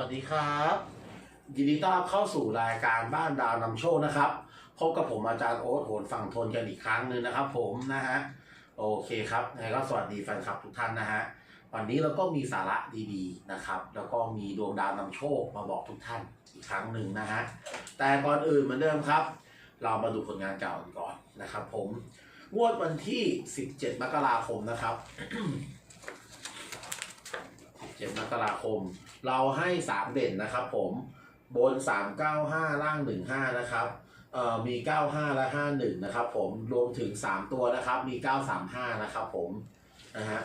วัสดีครับ ยินดีต้อนรับเข้าสู่รายการบ้านดาวนำโชคนะครับ พบกับผมอาจารย์โอ๊ตโหนฝั่งทนกันอีกครั้งหนึ่งนะครับ ผมนะฮะโอเคครับยังไงก็สวัสดีแฟนคลับทุกท่านนะฮะวันนี้เราก็มีสาระดีๆนะครับ แล้วก็มีดวงดาวนำโชคมาบอกทุกท่านอีกครั้งหนึ่งนะฮะแต่ก่อนอื่นเหมือนเดิมครับ เรามาดูผลงานเก่ากันก่อนนะครับ ผมงวดวันที่ 17 มกราคมนะครับ 17 มกราคม เราให้3เด่นนะครับผมบน395ล่าง15นะครับเอ่อมี 95 และ 51 นะครับผม รวมถึง 3 ตัวนะครับ มี 935 นะครับผม นะฮะ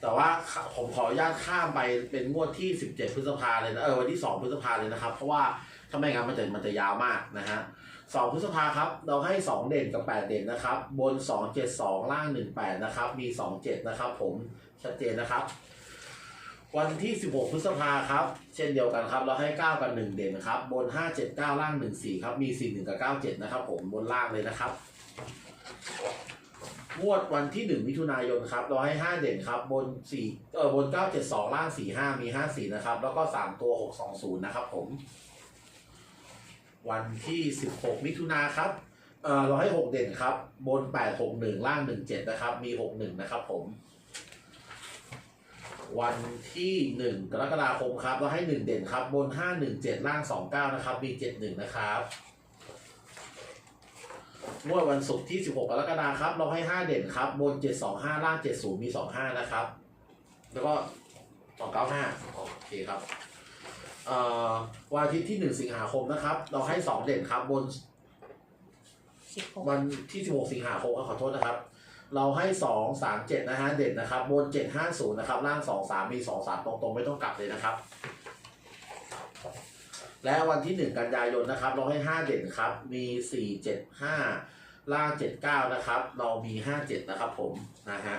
แต่ว่าผมขออนุญาตข้ามไปเป็นงวดที่ 17 พฤษภาเลยนะ เออ วันที่ 2 พฤษภาเลยนะครับ เพราะว่าถ้าไม่งั้นมันจะมันจะยาวมากนะฮะ 2 พฤษภาครับ เราให้ 2 เด่นกับ 8 เด่นนะครับ บน 272 ล่าง 18 นะครับ มี 27 นะครับผม ชัดเจนนะครับ วันที่ 16 พฤษภาครับ เช่นเดียวกันครับ เราให้ 9 กับ 1 เด่นครับ บน 579 ล่าง 14 ครับ มี 41 กับ 97 นะครับ ผมบนล่างเลยนะครับงวดวันที่ 1 มิถุนายนครับ เราให้ 5 เด่นครับ บน4เออบน 972 ล่าง 45 มี 54 นะครับ แล้วก็ 3 ตัว 620 นะครับผม วันที่ 16 มิถุนาครับเออเราให้ 6 เด่นครับ บน 861 ล่าง 17 นะครับ มี 61 นะครับผม วันที่ 1 กรกฎาคมครับเราให้ 1 เด่นครับ บน 517 ล่าง 29 นะครับมี71 นะครับงวดวันศุกร์ที่ 16 กรกฎาคมครับ เราให้ 5 เด่นครับ บน 725 ล่าง 70 มี 25 นะครับ แล้วก็ 295 โอเคครับเอ่อวันอาทิตย์ที่ 1 สิงหาคมนะครับ เราให้ 2 เด่นครับ บนสิบหกวันที่ 16 สิงหาคมครับขอโทษนะครับ เราให้ 2 3 7นะฮะเด่นนะครับบน 750นะครับล่าง 2 3 มี 2 3 ตรงๆ ไม่ต้องกลับเลยนะครับ และวันที่ 1 กันยายนนะครับ เราให้ 5 เด่นครับ มี 4 7 5 ล่าง 79 นะครับ เรามี 57 นะครับผมนะฮะ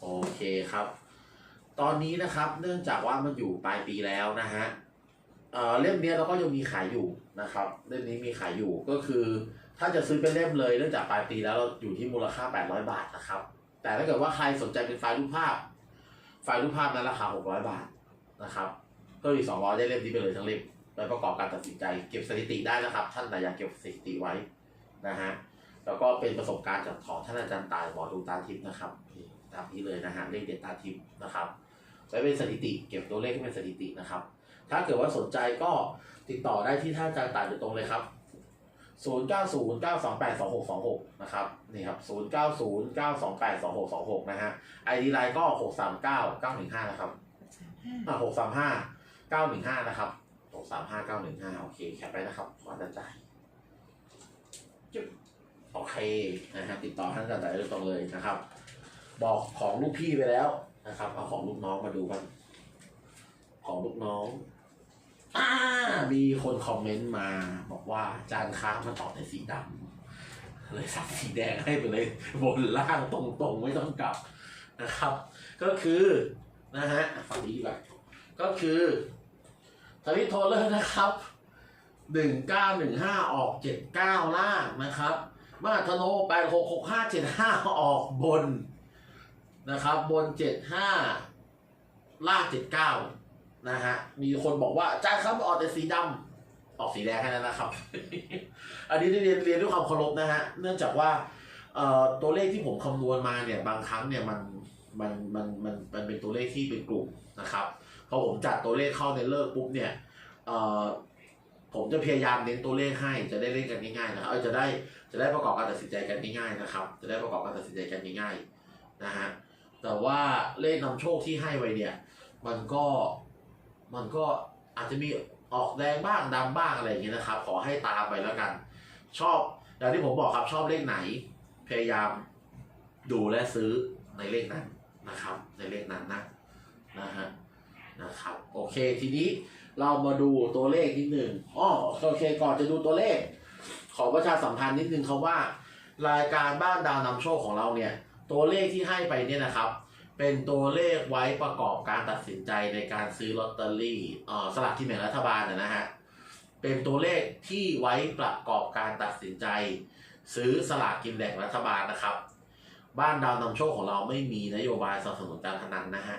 โอเคครับ ตอนนี้นะครับเนื่องจากว่ามันอยู่ปลายปีแล้วนะฮะเอ่อเล่มเนี้ยเราก็ยังมีขายอยู่นะครับเล่มนี้มีขายอยู่ก็คือ ถ้าจะซื้อเป็นเล่มเลยเนื่องจากปลายปีแล้วเราอยู่ที่มูลค่า 800 บาทนะครับ แต่ถ้าเกิดว่าใครสนใจเป็นไฟล์รูปภาพ ไฟล์รูปภาพนั้นราคา 600 บาทนะครับเพิ่มอีก200 ได้เล่มนี้ไปเลยทั้งเล่มไปประกอบการตัดสินใจเก็บสถิติได้นะครับ ท่านไหนอยากเก็บสถิติไว้นะฮะแล้วก็เป็นประสบการณ์จากของท่านอาจารย์ตายหมอดูตาทิพย์นะครับตามนี้เลยนะฮะเลขเด็ดตาทิพย์นะครับไว้เป็นสถิติ เก็บตัวเลขให้เป็นสถิตินะครับ ถ้าเกิดว่าสนใจก็ติดต่อได้ที่ท่านอาจารย์ตายโดยตรงเลยครับ 0 9 0 9 2 8 2 6 2 6 นะครับนี่ครับ 0 9 0 9 2 8 2 6 2 6 นะฮะ ID ไลน์ก็ 6 3 9 9 1 5 นะครับสามห้าอ่า6 3 5 9 1 5 นะครับ 6 3 5 9 1 5 โอเค แคปไปนะครับ ขออาจารย์จ่ายจึ๊บโอเคนะฮะติดต่อท่านอาจารย์จ่ายโดยตรงเลยนะครับ บอกของลูกพี่ไปแล้วนะครับ เอาของลูกน้องมาดูกันของลูกน้องอ่า มีคนคอมเมนต์มาบอกว่าจานค้ามันตอบในสีดำเลยสักสีแดงให้ไปเลยบนล่างตรงๆไม่ต้องกลับนะครับ ก็คือนะฮะฝั่งนี้ดีกว่าก็คือทวิตโทเลอร์นะครับหนึ่งเก้าหนึ่งห้าออกเจ็ดเก้าล่างนะครับมาธโนแปดหกหกห้าเจ็ดห้าออกบนนะครับ บนเจ็ดห้าล่างเจ็ดเก้า นะฮะ มีคนบอกว่าอาจายครับออกแต่สีดำออกสีแดงแค่นั้นนะครับ อันนี้เรียนเรียนด้วยความเคารพนะฮะ เนื่องจากว่าเอ่อตัวเลขที่ผมคำนวณมาเนี่ย บางครั้งเนี่ยมันมันมันมันมันเป็นตัวเลขที่เป็นกลุ่มนะครับพอผมจัดตัวเลขเข้าในเลิกปุ๊บเนี่ยเอ่อผมจะพยายามเน้นตัวเลขให้จะได้เล่นกันง่ายๆนะครับจะได้จะได้ประกอบการตัดสินใจกันง่ายๆนะครับ จะได้ประกอบการตัดสินใจกันง่ายๆนะฮะแต่ว่าเลขนำโชคที่ให้ไว้เนี่ย มันก็ มันก็อาจจะมีออกแดงบ้างดำบ้างอะไรอย่างเงี้ยนะครับ ขอให้ตามไปแล้วกัน ชอบอย่างที่ผมบอกครับชอบเลขไหน พยายามดูและซื้อในเลขนั้นนะครับ ในเลขนั้นนะนะฮะนะครับโอเคทีนี้เรามาดูตัวเลขนิดหนึ่งอ๋อโอเคก่อนจะดูตัวเลข ขอประชาสัมพันธ์นิดนึงครับว่า รายการบ้านดาวนำโชคของเราเนี่ย ตัวเลขที่ให้ไปเนี่ยนะครับ เป็นตัวเลขไว้ประกอบการตัดสินใจในการซื้อลอตเตอรี่อ่สลากที่แบ่งรัฐบาลนะนะฮะเป็นตัวเลขที่ไว้ประกอบการตัดสินใจ ซื้อสลากกินแบ่งรัฐบาลนะครับ บ้านดาวนำโชคของเราไม่มีนโยบายสนับสนุนการพนันนะฮะ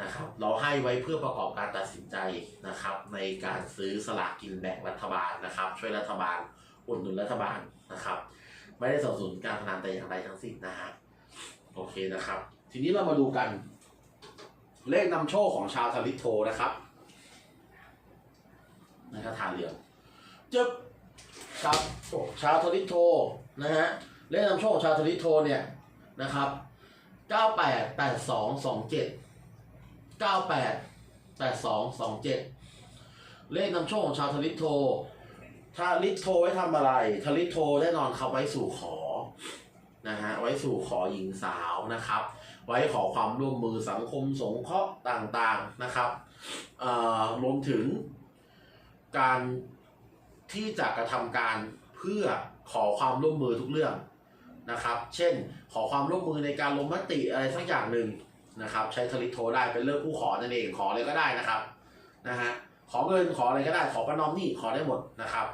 นะครับ เราให้ไว้เพื่อประกอบการตัดสินใจนะครับ ในการซื้อสลากกินแบ่งรัฐบาลนะครับ ช่วยรัฐบาลอุดหนุนรัฐบาลนะครับ ไม่ได้สนับสนุนการพนันแต่อย่างใดทั้งสิ้นนะฮะ โอเคนะครับ ทีนี้เรามาดูกัน เลขนำโชคของชาวทวิโทนะครับในคาถาเหลืองจึ๊บครับชาวทวิโทนะฮะเลขนำโชคของชาวทวิโทเนี่ยนะครับเก้าแปดแปดสองสองเจ็ดเก้าแปดแปดสองสองเจ็ดเลขนำโชคของชาวทวิโทถ้าลิโทไว้ทำอะไรทาลิโทแน่นอนครับไว้สู่ขอ นะฮะไว้สู่ขอหญิงสาวนะครับ ไว้ขอความร่วมมือสังคมสงเคราะห์ต่างๆนะครับเอ่อรวมถึงการที่จะกระทำการเพื่อขอความร่วมมือทุกเรื่องนะครับ เช่น ขอความร่วมมือในการลงมติอะไรสักอย่างหนึ่งนะครับ ใช้ทลิโทได้เป็นเรื่องผู้ขอนั่นเองขออะไรก็ได้นะครับนะฮะขอเงินขออะไรก็ได้ขอประนอมหนี้ขอได้หมดนะครับ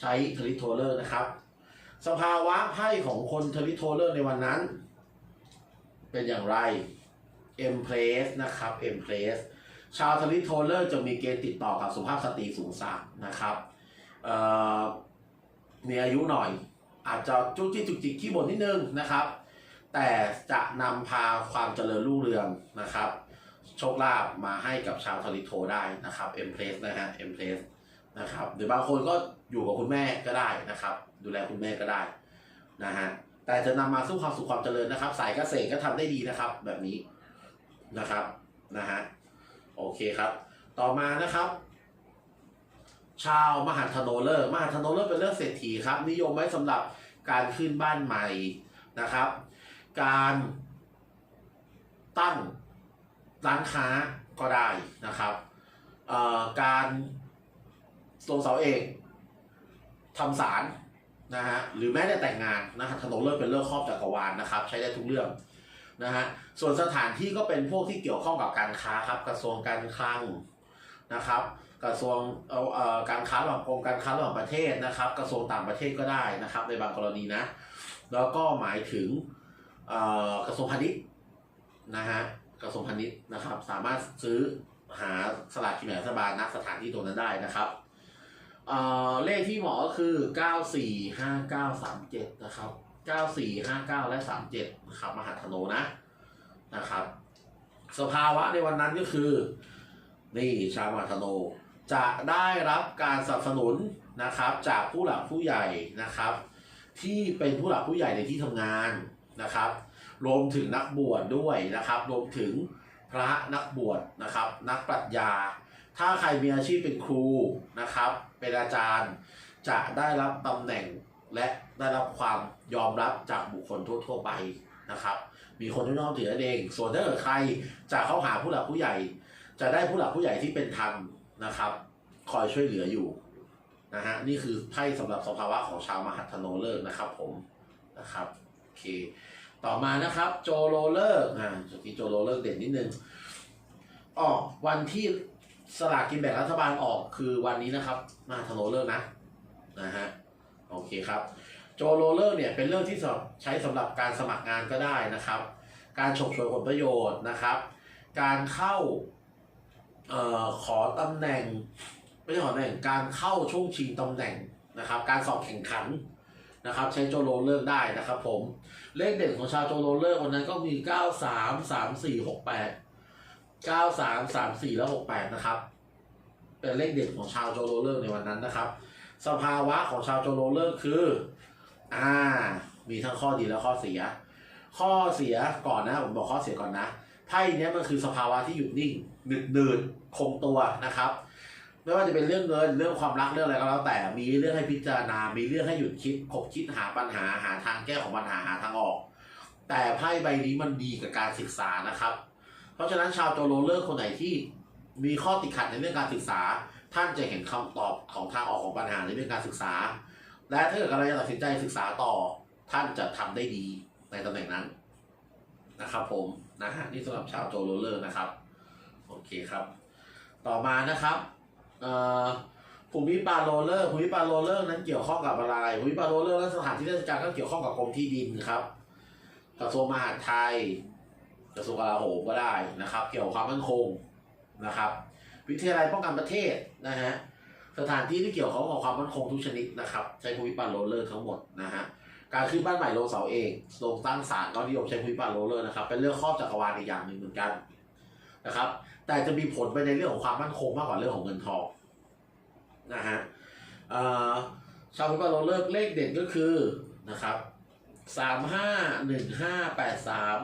ใช้ทลิโทเลอร์นะครับ สภาวะไพ่ของคนทลิโทเลอร์ในวันนั้น เป็นอย่างไร M place นะครับ M place ชาวทลิโทเลอร์จะมีเกณฑ์ติดต่อกับสุภาพสตรีสูงสักนะครับมีอายุหน่อย อาจจะจุกจิกจุกจิกขี้บ่นนิดนึงนะครับ แต่จะนำพาความเจริญรุ่งเรืองนะครับโชคลาภมาให้กับชาวทลิโทได้นะครับ M place นะฮะ M place นะครับหรือบางคนก็อยู่กับคุณแม่ก็ได้นะครับ ดูแลคุณแม่ก็ได้นะฮะแต่จะนำมาสู่ความสุขความเจริญนะครับ สายเกษตรก็ทำได้ดีนะครับ แบบนี้นะครับนะฮะโอเคครับ ต่อมานะครับ ชาวมหาธโนเลอร์มหาธโนเลอร์เป็นเรื่องเศรษฐีครับ นิยมไว้สำหรับการขึ้นบ้านใหม่นะครับ การตั้งร้านค้าก็ได้นะครับเอ่อการลงเสาเอกทำศาล นะฮะหรือแม้แต่แต่งงานนะฮะธโนเลอร์เป็นเรื่องครอบจักรวาลนะครับ ใช้ได้ทุกเรื่องนะฮะส่วนสถานที่ก็เป็นพวกที่เกี่ยวข้องกับการค้าครับกระทรวงการคลังนะครับ กระทรวงเอ่อเอ่อการค้าระหว่างกรมการค้าระหว่างประเทศนะครับ กระทรวงต่างประเทศก็ได้นะครับ ในบางกรณีนะ แล้วก็หมายถึงเอ่อกระทรวงพาณิชย์นะฮะกระทรวงพาณิชย์นะครับ สามารถซื้อหาสลากกินแบ่งรัฐบาลณสถานที่ตรงนั้นได้นะครับ เอ่อเลขที่เหมาะก็คือ 945937 นะครับ 9459 และ 37 นะครับ มหาธโนนะ นะครับ สภาวะในวันนั้นก็คือ นี่ชาวมหาธโน จะได้รับการสนับสนุนนะครับ จากผู้หลักผู้ใหญ่นะครับ ที่เป็นผู้หลักผู้ใหญ่ในที่ทำงานนะครับ รวมถึงนักบวชด้วยนะครับ รวมถึงพระนักบวชนะครับ นักปรัชญา ถ้าใครมีอาชีพเป็นครูนะครับ เป็นอาจารย์ จะได้รับตำแหน่งและได้รับความยอมรับจากบุคคลทั่วๆไปนะครับ มีคนที่น้อมถือนั่นเอง ส่วนถ้าเกิดใครจะเข้าหาผู้หลักผู้ใหญ่ จะได้ผู้หลักผู้ใหญ่ที่เป็นธรรมนะครับ คอยช่วยเหลืออยู่นะฮะนี่คือไพ่สำหรับสภาวะของชาวมหัทโนเลิกษ์นะครับ ผมนะครับโอเค ต่อมานะครับ โจโรเลิกษ์อ่าจุดที่โจโรเลิกษ์เด่นนิดนึงอ๋อวันที่ สลากกินแบ่งรัฐบาลออกคือวันนี้นะครับมหัทโนเลิกษ์นะนะฮะโอเคครับโจโรเลิกษ์เนี่ยเป็นเรื่องที่ใช้สำหรับการสมัครงานก็ได้นะครับ การฉกฉวยผลประโยชน์นะครับ การเข้าเอ่อขอตำแหน่งไม่ใช่ขอตำแหน่งการเข้าช่วงชิงตำแหน่งนะครับ การสอบแข่งขันนะครับ ใช้โจโรเลิกษ์ได้นะครับ ผมเลขเด่นของชาวโจโรเลิกษ์วันนั้นก็มี 9 3 3 4 6 8 9 3 3 4และ68นะครับ เป็นเลขเด่นของชาวโจโรเลิกษ์ในวันนั้นนะครับ สภาวะของชาวโจโรเลิกษ์คือ อ่า มีทั้งข้อดีและข้อเสีย ข้อเสียก่อนนะผมบอกข้อเสียก่อนนะไพ่นี้มันคือสภาวะที่หยุดนิ่งหนึดหนืดคงตัวนะครับ ไม่ว่าจะเป็นเรื่องเงินเรื่องความรักเรื่องอะไรก็แล้วแต่มีเรื่องให้พิจารณา มีเรื่องให้หยุดคิดขบคิดหาปัญหาหาทางแก้ของปัญหาหาทางออก แต่ไพ่ใบนี้มันดีกับการศึกษานะครับ เพราะฉะนั้นชาวโจโรเลอร์คนไหนที่มีข้อติดขัดในเรื่องการศึกษา ท่านจะเห็นคำตอบของทางออกของปัญหาในเรื่องการศึกษา และถ้าเกิดกำลังจะตัดสินใจศึกษาต่อ ท่านจะทำได้ดีในตำแหน่งนั้นนะครับ ผมนะฮะนี่สำหรับชาวโจโรเลอร์นะครับโอเคครับ ต่อมานะครับเอ่อภูมิปาโรเลอร์ภูมิปาโรเลอร์นั้นเกี่ยวข้องกับอะไรภูมิปาโรเลอร์นั้นสถานที่ราชการก็เกี่ยวข้องกับกรมที่ดินครับกระทรวงมหาดไทย กระทรวงกลาโหมก็ได้นะครับ เกี่ยวกับความมั่นคงนะครับ วิทยาลัยป้องกันประเทศนะฮะสถานที่ที่เกี่ยวข้องกับความมั่นคงทุกชนิดนะครับ ใช้ภูมิปันโรลเลอร์ทั้งหมดนะฮะการขึ้นบ้านใหม่ลงเสาเองลงตั้งศาลก็นิยมใช้ภูมิปันโรลเลอร์นะครับเป็นเรื่องครอบจักรวาลอีกอย่างหนึ่งเหมือนกันนะครับ แต่จะมีผลไปในเรื่องของความมั่นคงมากกว่าเรื่องของเงินทองนะฮะเอ่อชาวภูมิปันโรลเลอร์เลขเด่นก็คือนะครับสามห้าหนึ่งห้าแปดสาม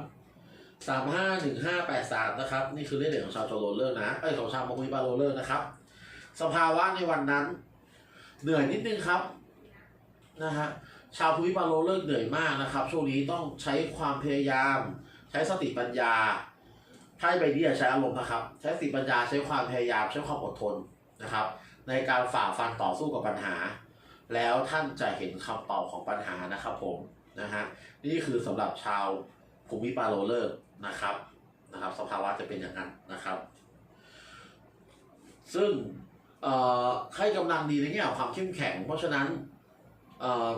สามห้าหนึ่งห้าแปดสามนะครับ นี่คือเลขเด่นของชาวโจโรเลอร์นะเอ้ยของชาวมกุยบาโรเลอร์นะครับ สภาวะในวันนั้น เหนื่อยนิดนึงครับนะฮะชาวภูมิบาโรเลอร์เหนื่อยมากนะครับ ช่วงนี้ต้องใช้ความพยายาม ใช้สติปัญญาไพ่ใบนี้อย่าใช้อารมณ์นะครับ ใช้สติปัญญาใช้ความพยายามใช้ความอดทนนะครับ ในการฝ่าฟันต่อสู้กับปัญหา แล้วท่านจะเห็นคำตอบของปัญหานะครับผมนะฮะนี่คือสำหรับชาว ภูมิปาโรเลอร์นะครับนะครับ สภาวะจะเป็นอย่างนั้นนะครับ ซึ่งเอ่อให้กำลังดีในแง่ของความเข้มแข็ง เพราะฉะนั้นเออ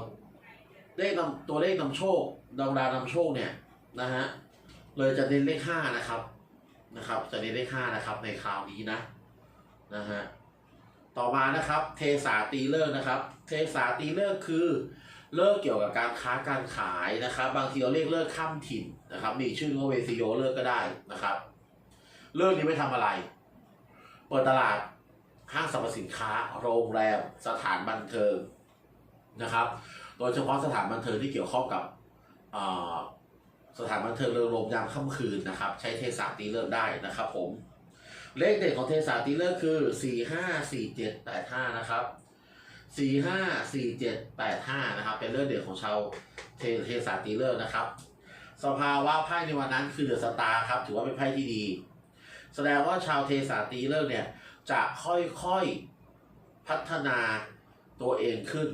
เลขนำตัวเลขนำโชคดาวดานำโชคเนี่ยนะฮะเลยจะเน้นเลขห้านะครับนะครับ จะเน้นเลขห้านะครับ ในคราวนี้นะนะฮะต่อมานะครับ เทสาตีเลิกนะครับ เทสาตีเลิกคือ เลิกเกี่ยวกับการค้าการขายนะครับ บางทีเราเรียกเลิกข้ามถิ่นนะครับ มีชื่อว่าเวซิโยเลิกก็ได้นะครับ เลิกนี้ไม่ทำอะไร เปิดตลาดห้างสรรพสินค้า โรงแรม สถานบันเทิงนะครับ โดยเฉพาะสถานบันเทิงที่เกี่ยวข้องกับอ่อสถานบันเทิงเรือโรงยามค่ำคืนนะครับ ใช้เทศาตีเลิกได้นะครับ ผม เลขเด็ดของเทศาตีเลิกคือสี่ห้าสี่เจ็ดแปดห้านะครับ สี่ห้าสี่เจ็ดแปดห้านะครับเป็นเรื่องเด่นของชาวเทเทสาตีเลอร์นะครับ สภาวะไพ่ในวันนั้นคือเดอะสตาร์ครับถือว่าเป็นไพ่ที่ดี แสดงว่าชาวเทสาตีเลอร์เนี่ยจะค่อยๆพัฒนาตัวเองขึ้น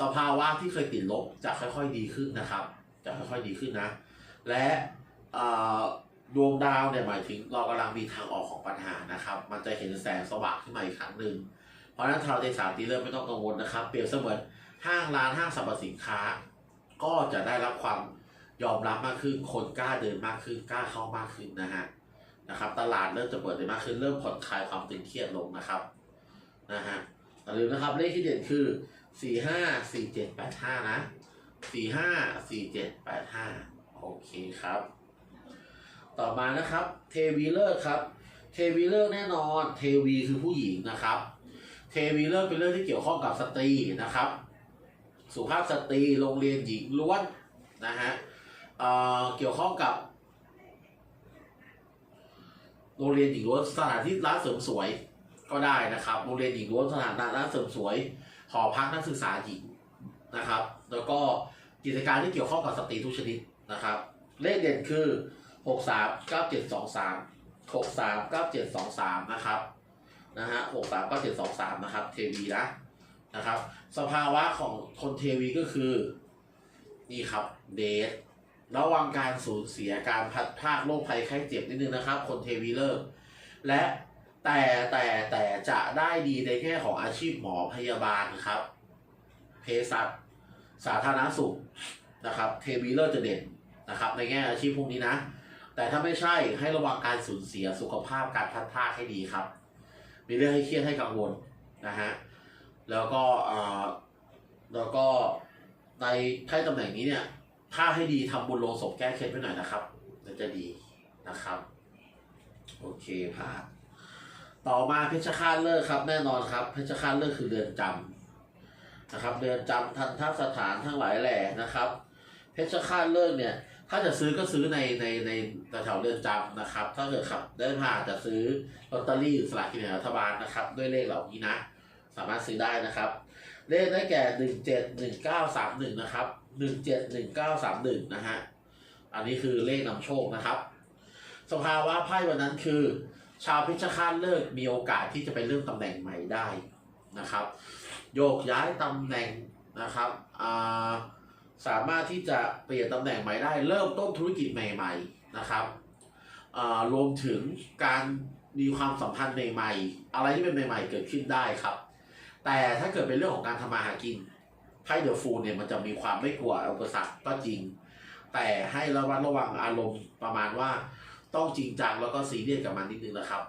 สภาวะที่เคยติดลบจะค่อยๆดีขึ้นนะครับ จะค่อยๆดีขึ้นนะ และดวงดาวเนี่ยหมายถึงเรากำลังมีทางออกของปัญหานะครับ มันจะเห็นแสงสว่างขึ้นมาอีกครั้งหนึ่ง เพราะฉะนั้นชาวเทสามตีเริ่มไม่ต้องกังวลนะครับ เปรียบเสมือนห้างร้านห้างสรรพสินค้า ก็จะได้รับความยอมรับมากขึ้น คนกล้าเดินมากขึ้น กล้าเข้ามากขึ้นนะฮะนะครับ ตลาดเริ่มจะเปิดได้มากขึ้น เริ่มผ่อนคลายความตึงเครียดลงนะครับนะฮะอย่าลืมนะครับเลขที่เด่นคือสี่ห้าสี่เจ็ดแปดห้านะสี่ห้าสี่เจ็ดแปดห้าโอเคครับ ต่อมานะครับเทวีเลิกครับเทวีเลิกแน่นอนเทวีคือผู้หญิงนะครับ วีเลิกเป็นเรื่องที่เกี่ยวข้องกับสตรีนะครับ สุภาพสตรีโรงเรียนหญิงล้วนนะฮะเเกี่ยวข้องกับ โรงเรียนหญิงล้วนสถานที่ร้านเสริมสวยก็ได้นะครับ โรงเรียนหญิงล้วนสถานร้านเสริมสวย หอพักนักศึกษาหญิงนะครับ แล้วก็กิจการที่เกี่ยวข้องกับสตรีทุกชนิดนะครับ เลขเด่นคือหกสามเก้าเจ็ดสองสามหกสามเก้าเจ็ดสองสามนะครับ นะฮะหกสามเก้าเจ็ดสองสามนะครับเทวีนะนะครับ สภาวะของคนเทวีก็คือ นี่ครับเดทระวังการสูญเสียการพัดพาดโรคภัยไข้เจ็บนิดนึงนะครับ คนเทวีเลิกและแต่แต่แต่จะได้ดีในแง่ของอาชีพหมอพยาบาลครับเภสัชสาธารณสุขนะครับ เทวีเลิกจะเด่นนะครับ ในแง่อาชีพพวกนี้นะ แต่ถ้าไม่ใช่ให้ระวังการสูญเสียสุขภาพการพัดพลาดให้ดีครับ มีเรื่องให้เครียดให้กังวลนะฮะแล้วก็อ่อแล้วก็ในไพ่ตำแหน่งนี้เนี่ย ถ้าให้ดีทำบุญลงศพแก้เคล็ดไว้หน่อยนะครับจะดีนะครับ โอเคผ่านต่อมาเพชรฆาตเลิกครับ แน่นอนครับ เพชรฆาตเลิกคือเรือนจำนะครับ เรือนจำทันทสถานทั้งหลายแหล่นะครับ เพชรฆาตเลิกเนี่ย ถ้าจะซื้อก็ซื้อในในในแถวเรือนจำนะครับ ถ้าเกิดขับเดินผ่านจะซื้อลอตเตอรี่หรือสลากกินแบ่งรัฐบาลนะครับ ด้วยเลขเหล่านี้นะ สามารถซื้อได้นะครับ เลขได้แก่หนึ่งเจ็ดหนึ่งเก้าสามหนึ่งนะครับหนึ่งเจ็ดหนึ่งเก้าสามหนึ่งนะฮะอันนี้คือเลขนำโชคนะครับ สภาวะไพ่วันนั้นคือ ชาวเพชรฆาตเลิกมีโอกาสที่จะไปเรื่องตำแหน่งใหม่ได้นะครับ โยกย้ายตำแหน่งนะครับอ่า สามารถที่จะเปลี่ยนตำแหน่งใหม่ได้ เริ่มต้นธุรกิจใหม่ ๆนะครับอ่ารวมถึงการมีความสัมพันธ์ใหม่ๆ อะไรที่เป็นใหม่ ๆ เกิดขึ้นได้ครับ แต่ถ้าเกิดเป็นเรื่องของการทำมาหากินไพ่เดอะฟูลเนี่ยมันจะมีความไม่กลัวอุปสรรคก็จริง แต่ให้ระวัดระวังอารมณ์ประมาณว่าต้องจริงจังแล้วก็ซีเรียสกับมันนิดนึงนะครับ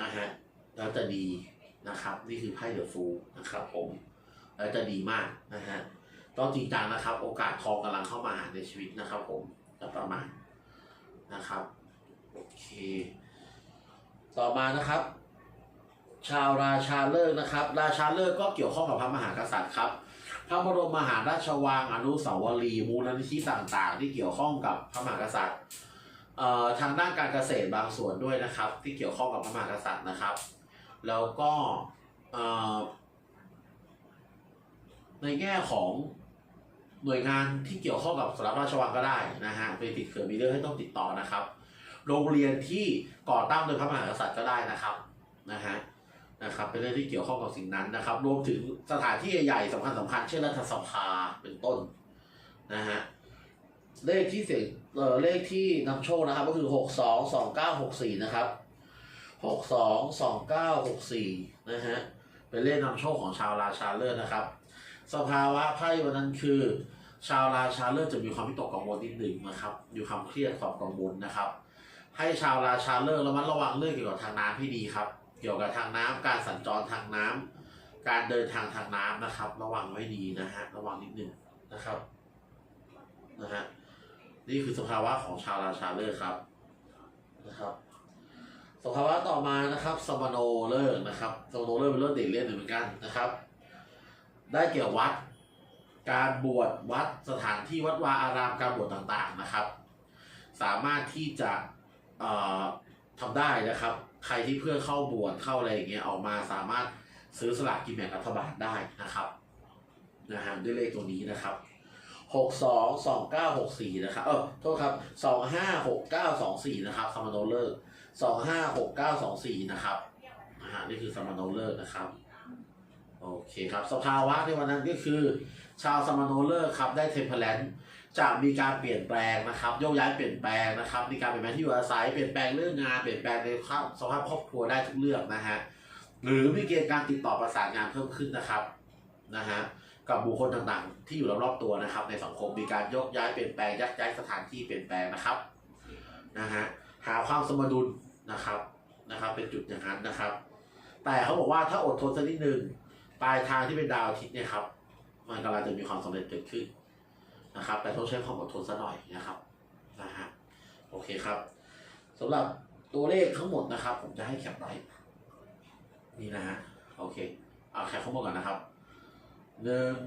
นะฮะแล้วจะดีนะครับ นี่คือไพ่เดอะฟูลนะครับผมแล้วจะดีมากนะฮะ ต้องจริงจังนะครับ โอกาสทองกำลังเข้ามาในชีวิตนะครับ ผมจะประมาณนะครับโอเค ต่อมานะครับ ชาวราชาเลิกนะครับ ราชาเลิกก็เกี่ยวข้องกับพระมหากษัตริย์ครับ พระบรมมหาราชวังอนุสาวรีย์มูลนิธิต่างๆ ที่เกี่ยวข้องกับพระมหากษัตริย์เอ่อทางด้านการเกษตรบางส่วนด้วยนะครับ ที่เกี่ยวข้องกับพระมหากษัตริย์นะครับ แล้วก็เอ่อในแง่ของ หน่วยงานที่เกี่ยวข้องกับสำนักราชวังก็ได้นะฮะไปติดเขื่อนมีเรื่องให้ต้องติดต่อนะครับ โรงเรียนที่ก่อตั้งโดยพระมหากษัตริย์ก็ได้นะครับนะฮะนะครับเป็นเรื่องที่เกี่ยวข้องกับสิ่งนั้นนะครับ รวมถึงสถานที่ใหญ่ๆสำคัญสำคัญๆเช่นรัฐสภาเป็นต้นนะฮะเลขที่เสียงเออเลขที่นำโชคนะครับ ก็คือหกสองสองเก้าหกสี่นะครับหกสองสองเก้าหกสี่นะฮะเป็นเลขนำโชคของชาวราชาเลิศนะครับ สภาวะไพ่วันนั้นคือ ชาวราชาเลิศจะมีความวิตกกังวลนิดหนึ่งนะครับมีความเครียดความกังวลนะครับ ให้ชาวราชาเลิกระมัดระวังเรื่องเกี่ยวกับทางน้ำให้ดีครับ เกี่ยวกับทางน้ำการสัญจรทางน้ำการเดินทางทางน้ำนะครับ ระวังไว้ดีนะฮะระวังนิดหนึ่งนะครับนะฮะนี่คือสภาวะของชาวราชาเลิกครับนะครับสภาวะต่อมานะครับสมโนเลิกนะครับสมโนเลิกเป็นเรื่องเด็กเรียนหนึ่งเหมือนกันนะครับ ได้เกี่ยววัด การบวชวัดสถานที่วัดวาอารามการบวชต่างๆนะครับ สามารถที่จะเอ่อทำได้นะครับ ใครที่เพื่อเข้าบวชเข้าอะไรอย่างเงี้ยออกมาสามารถซื้อสลากกินแบ่งรัฐบาลได้นะครับนะฮะด้วยเลขตัวนี้นะครับหกสองสองเก้าหกสี่นะครับเออโทษครับสองห้าหกเก้าสองสี่นะครับสมโนเลิกสองห้าหกเก้าสองสี่นะครับนะฮะนี่คือสมโนเลิกนะครับ โอเคครับ สภาวะในวันนั้นก็คือ ชาวสมโนเลิกครับได้เทมเพลนจะมีการเปลี่ยนแปลงนะครับโยกย้ายเปลี่ยนแปลงนะครับมีการเปลี่ยนแปลงที่อยู่อาศัยเปลี่ยนแปลงเรื่องงานเปลี่ยนแปลงในสภาพครอบครัวได้ทุกเรื่องนะฮะหรือมีเกณฑ์การติดต่อประสานงานเพิ่มขึ้นนะครับนะฮะกับบุคคลต่างๆ ที่อยู่รอบๆตัวนะครับ ในสังคมมีการโยกย้ายเปลี่ยนแปลงยักย้ายสถานที่เปลี่ยนแปลงนะครับนะฮะหาความสมดุลนะครับนะครับ เป็นจุดอย่างนั้นนะครับ แต่เขาบอกว่าถ้าอดทนสักนิดหนึ่ง ปลายทางที่เป็นดาวอาทิตย์เนี่ยครับ มันกำลังจะมีความสำเร็จเกิดขึ้นนะครับ แต่ต้องใช้ความอดทนสักหน่อยนะครับนะฮะโอเคครับสำหรับตัวเลขทั้งหมดนะครับ ผมจะให้แคปไว้นี่นะฮะโอเคเอาแคปข้างบนก่อนนะครับหนึ่ง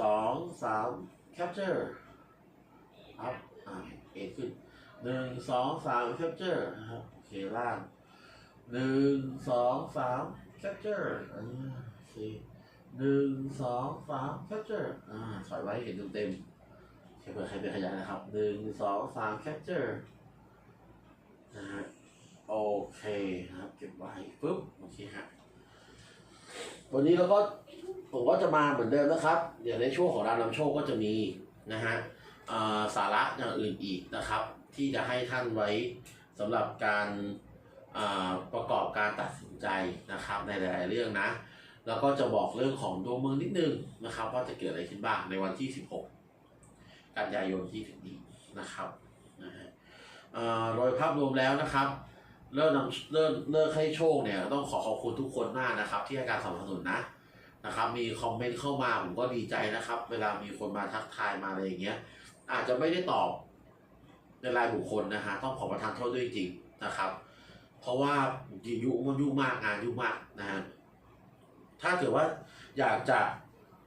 สองสาม capture ครับอ่าเอขึ้นหนึ่งสองสาม capture นะครับโอเคล่างหนึ่งสองสาม capture อ่า โอเคหนึ่งสองสามแคปเจอร์อ่าสอยไว้เห็นเต็มๆแค่เผื่อใครเป็นขยายนะครับหนึ่งสองสามแคปเจอร์นะฮะโอเคนะครับ เก็บไว้ปุ๊บโอเคฮะวันนี้เราก็ผมก็จะมาเหมือนเดิมนะครับ เดี๋ยวในช่วงของรานำโชคก็จะมีนะฮะสาระอย่างอื่นอีกนะครับ ที่จะให้ท่านไว้สำหรับการประกอบการตัดสินใจนะครับในหลาย ๆ เรื่องนะ แล้วก็จะบอกเรื่องของดวงเมืองนิดนึงนะครับ ว่าจะเกิดอะไรขึ้นบ้างในวันที่ 16 กันยายนที่ถึงนี้นะครับนะฮะเอ่อโดยภาพรวมแล้วนะครับเริ่มนำเริ่มเลิกให้โชคเนี่ยต้องขอขอบคุณทุกคนมากนะครับ ที่ให้การสนับสนุนนะนะครับ มีคอมเมนต์เข้ามาผมก็ดีใจนะครับ เวลามีคนมาทักทายมาอะไรอย่างเงี้ย อาจจะไม่ได้ตอบในรายบุคคลนะฮะต้องขอประทานโทษด้วยจริงนะครับ เพราะว่ายุ่งมันยุ่งมากงานยุ่งมากนะฮะ ถ้าเกิดว่าอยากจะ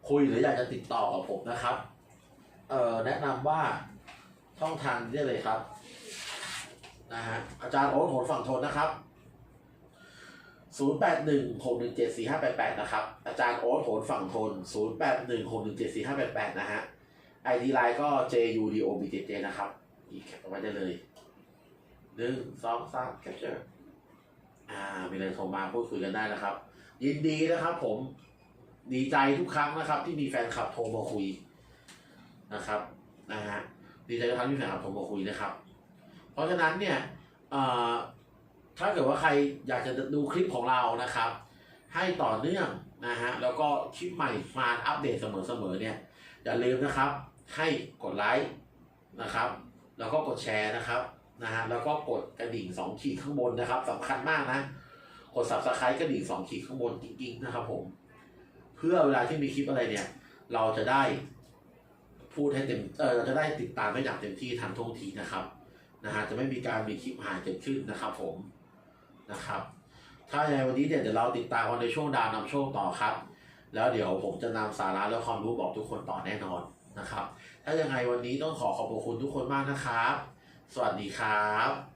คุยหรืออยากจะติดต่อกับผมนะครับเอ่อแนะนำว่าช่องทางนี้เลยครับนะฮะอาจารย์โอ๊ตโหนฝั่งทนนะครับ 0816174588 นะครับ อาจารย์โอ๊ตโหนฝั่งทน 0816174588 นะฮะไอดีไลน์ก็ JUDOBJJ นะครับอีกแคปเอาไว้ได้เลยหนึ่งสองสามแคปเจอร์อ่ามีอะไรโทรมาพูดคุยกันได้นะครับ ยินดีนะครับผมดีใจทุกครั้งนะครับ ที่มีแฟนคลับโทรมาคุยนะครับนะฮะดีใจทุกครั้งที่แฟนคลับโทรมาคุยนะครับ เพราะฉะนั้นเนี่ยเอ่อถ้าเกิดว่าใครอยากจะดูคลิปของเรานะครับ ให้ต่อเนื่องนะฮะแล้วก็คลิปใหม่มาอัปเดตเสมอๆเนี่ยอย่าลืมนะครับ ให้กดไลค์นะครับ แล้วก็กดแชร์นะครับนะฮะแล้วก็กดกระดิ่งสองขีดข้างบนนะครับสำคัญมากนะ กด subscribe กระดิ่งสองขีดข้างบนจริงๆนะครับผม เพื่อเวลาที่มีคลิปอะไรเนี่ย เราจะได้พูดให้เต็มเออเราจะได้ติดตามได้อย่างเต็มที่ทันท่วงทีนะครับนะฮะจะไม่มีการมีคลิปหายเกิดขึ้นนะครับ ผมนะครับ ถ้าในวันนี้เนี่ยเดี๋ยวเราติดตามกันในช่วงดาวนำโชคต่อครับ แล้วเดี๋ยวผมจะนำสาระและความรู้บอกทุกคนต่อแน่นอนนะครับ ถ้ายังไงวันนี้ต้องขอขอบคุณทุกคนมากนะครับ สวัสดีครับ